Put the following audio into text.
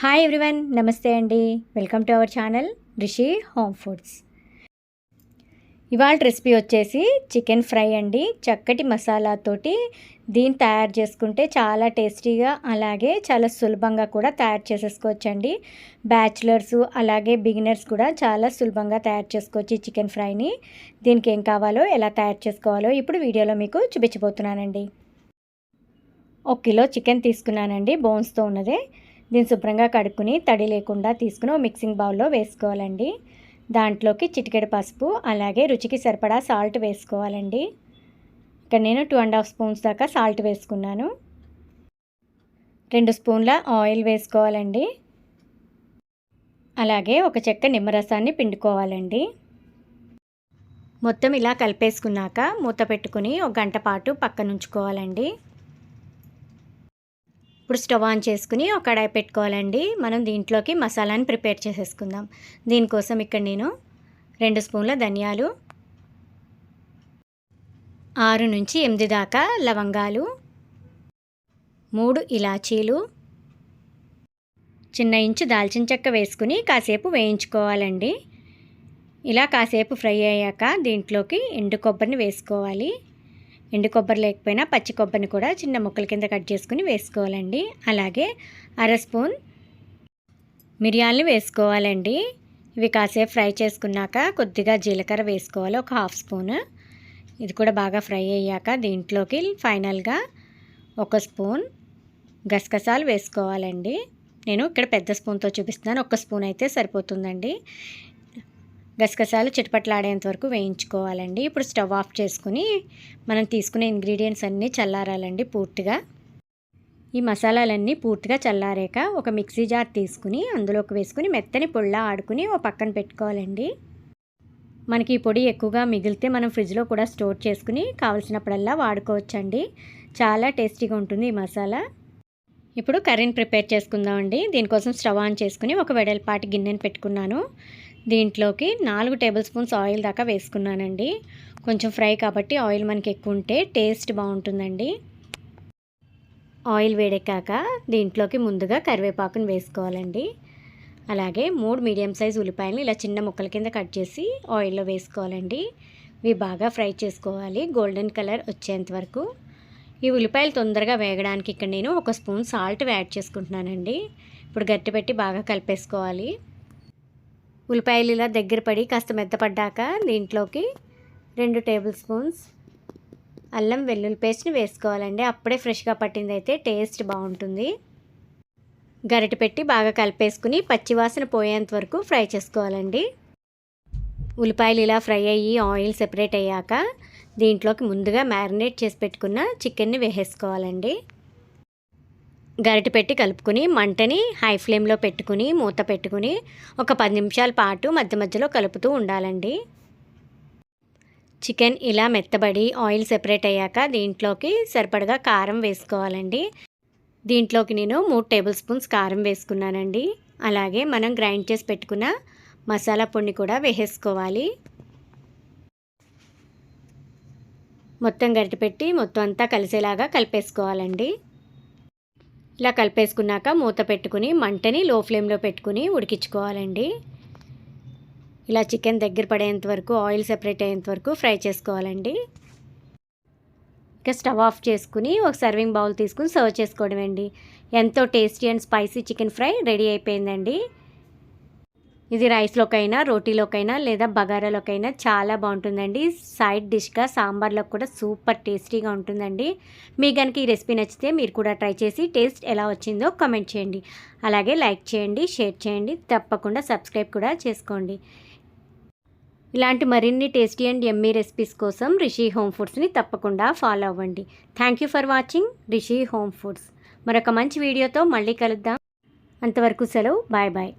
Hi everyone నమస్తే అండి. Welcome to our channel Rishi home foods ఇవాళ రెసిపీ వచ్చేసి చికెన్ ఫ్రై అండి. చక్కటి మసాలాతోటి దీన్ని తయారు చేసుకుంటే చాలా టేస్టీగా అలాగే చాలా సులభంగా కూడా తయారు చేసేసుకోవచ్చండి. బ్యాచులర్స్ అలాగే బిగినర్స్ కూడా చాలా సులభంగా తయారు చేసుకోవచ్చు ఈ చికెన్ ఫ్రైని దీనికి ఏం కావాలో ఎలా తయారు చేసుకోవాలో ఇప్పుడు వీడియోలో మీకు చూపించబోతున్నానండి. ఒక కిలో చికెన్ తీసుకున్నానండి బోన్స్తో ఉన్నదే. దీన్ని శుభ్రంగా కడుక్కుని తడి లేకుండా తీసుకుని మిక్సింగ్ బౌల్లో వేసుకోవాలండి. దాంట్లోకి చిటికెడు పసుపు అలాగే రుచికి సరిపడా సాల్ట్ వేసుకోవాలండి. ఇక్కడ నేను టూ అండ్ హాఫ్ స్పూన్స్ దాకా సాల్ట్ వేసుకున్నాను. రెండు స్పూన్ల ఆయిల్ వేసుకోవాలండి. అలాగే ఒక చెక్క నిమ్మరసాన్ని పిండుకోవాలండి. మొత్తం ఇలా కలిపేసుకున్నాక మూత పెట్టుకుని ఒక గంట పాటు పక్కన ఉంచుకోవాలండి ఇప్పుడు స్టవ్ ఆన్ చేసుకుని ఒక కడాయి పెట్టుకోవాలండి. మనం దీంట్లోకి మసాలాని ప్రిపేర్ చేసేసుకుందాం. దీనికోసం ఇక్కడ నేను రెండు స్పూన్ల ధనియాలు ఆరు నుంచి ఎనిమిది దాకా లవంగాలు మూడు ఇలాచీలు చిన్న ఇంచు దాల్చిన చెక్క వేసుకుని కాసేపు వేయించుకోవాలండి. ఇలా కాసేపు ఫ్రై అయ్యాక దీంట్లోకి ఎండు కొబ్బరిని వేసుకోవాలి. ఎండు కొబ్బరి లేకపోయినా పచ్చి కొబ్బరిని కూడా చిన్న ముక్కల కింద కట్ చేసుకుని వేసుకోవాలండి. అలాగే అర స్పూన్ మిరియాలని వేసుకోవాలండి. ఇవి కాసేపు ఫ్రై చేసుకున్నాక కొద్దిగా జీలకర్ర వేసుకోవాలి ఒక హాఫ్ స్పూన్. ఇది కూడా బాగా ఫ్రై అయ్యాక దీంట్లోకి ఫైనల్గా ఒక స్పూన్ గసగసాలు వేసుకోవాలండి. నేను ఇక్కడ పెద్ద స్పూన్తో చూపిస్తున్నాను ఒక స్పూన్ అయితే సరిపోతుందండి. గసగసాలు చిటపట్లాడేంత వరకు వేయించుకోవాలండి. ఇప్పుడు స్టవ్ ఆఫ్ చేసుకుని మనం తీసుకునే ఇంగ్రీడియంట్స్ అన్నీ చల్లారాలండి పూర్తిగా. ఈ మసాలాలన్నీ పూర్తిగా చల్లారాక ఒక మిక్సీ జార్ తీసుకుని అందులోకి వేసుకుని మెత్తని పొళ్ళ ఆడుకుని ఓ పక్కన పెట్టుకోవాలండి. మనకి ఈ పొడి ఎక్కువగా మిగిలితే మనం ఫ్రిడ్జ్లో కూడా స్టోర్ చేసుకుని కావలసినప్పుడల్లా వాడుకోవచ్చండి. చాలా టేస్టీగా ఉంటుంది ఈ మసాలా. ఇప్పుడు కర్రీని ప్రిపేర్ చేసుకుందామండి. దీనికోసం స్టవ్ ఆన్ చేసుకుని ఒక వెడల్పాటి గిన్నెని పెట్టుకున్నాను. దీంట్లోకి నాలుగు టేబుల్ స్పూన్స్ ఆయిల్ దాకా వేసుకున్నానండి. కొంచెం ఫ్రై కాబట్టి ఆయిల్ మనకి ఎక్కువ ఉంటే టేస్ట్ బాగుంటుందండి. ఆయిల్ వేడెక్కాక దీంట్లోకి ముందుగా కరివేపాకుని వేసుకోవాలండి. అలాగే మూడు మీడియం సైజ్ ఉల్లిపాయలు ఇలా చిన్న ముక్కల కింద కట్ చేసి ఆయిల్లో వేసుకోవాలండి. ఇవి బాగా ఫ్రై చేసుకోవాలి. గోల్డెన్ కలర్ వచ్చేంత వరకు. ఈ ఉల్లిపాయలు తొందరగా వేగడానికి ఇక్కడ నేను ఒక స్పూన్ సాల్ట్ యాడ్ చేసుకుంటున్నానండి. ఇప్పుడు గట్టి పెట్టి బాగా కలిపేసుకోవాలి. ఉల్లిపాయలు ఇలా దగ్గర పడి కాస్త మెత్తపడ్డాక దీంట్లోకి రెండు టేబుల్ స్పూన్స్ అల్లం వెల్లుల్లి పేస్ట్ని వేసుకోవాలండి. అప్పుడే ఫ్రెష్గా పట్టింది అయితే టేస్ట్ బాగుంటుంది. గరిటె పెట్టి బాగా కలిపేసుకుని పచ్చివాసన పోయేంత వరకు ఫ్రై చేసుకోవాలండి. ఉల్లిపాయలు ఇలా ఫ్రై అయ్యి ఆయిల్ సెపరేట్ అయ్యాక దీంట్లోకి ముందుగా మ్యారినేట్ చేసి పెట్టుకున్న చికెన్ని వేసేసుకోవాలండి. గరిటె పెట్టి కలుపుకుని మంటని హై ఫ్లేమ్లో పెట్టుకుని మూత పెట్టుకుని ఒక పది నిమిషాల పాటు మధ్య మధ్యలో కలుపుతూ ఉండాలండి. చికెన్ ఇలా మెత్తబడి ఆయిల్ సెపరేట్ అయ్యాక దీంట్లోకి సరిపడగా కారం వేసుకోవాలండి. దీంట్లోకి నేను మూడు టేబుల్ స్పూన్స్ కారం వేసుకున్నానండి. అలాగే మనం గ్రైండ్ చేసి పెట్టుకున్న మసాలా పొడిని కూడా వేసేసుకోవాలి. మొత్తం గరిటపెట్టి మొత్తం అంతా కలిసేలాగా కలిపేసుకోవాలండి. ఇలా కలిపేసుకున్నాక మూత పెట్టుకుని మంటని లో ఫ్లేమ్లో పెట్టుకుని ఉడికించుకోవాలండి. ఇలా చికెన్ దగ్గర పడేంత వరకు ఆయిల్ సెపరేట్ అయ్యేంత వరకు ఫ్రై చేసుకోవాలండి. ఇక స్టవ్ ఆఫ్ చేసుకుని ఒక సర్వింగ్ బౌల్ తీసుకుని సర్వ్ చేసుకోవడం అండి ఎంతో tasty and spicy chicken fry ready అయిపోయిందండి. ఇది రైస్లోకైనా రోటీలోకైనా లేదా బగారాలోకైనా చాలా బాగుంటుందండి. సైడ్ డిష్గా సాంబార్లోకి కూడా సూపర్ టేస్టీగా ఉంటుందండి. మీ కనుక ఈ రెసిపీ నచ్చితే మీరు కూడా ట్రై చేసి టేస్ట్ ఎలా వచ్చిందో కమెంట్ చేయండి. అలాగే లైక్ చేయండి షేర్ చేయండి తప్పకుండా సబ్స్క్రైబ్ కూడా చేసుకోండి. ఇలాంటి మరిన్ని టేస్టీ అండ్ ఎమ్మీ రెసిపీస్ కోసం రిషి హోమ్ ఫుడ్స్ని తప్పకుండా ఫాలో అవ్వండి. Thank you for watching Rishi home foods. మరొక మంచి వీడియోతో మళ్ళీ కలుద్దాం. అంతవరకు సెలవు. Bye bye.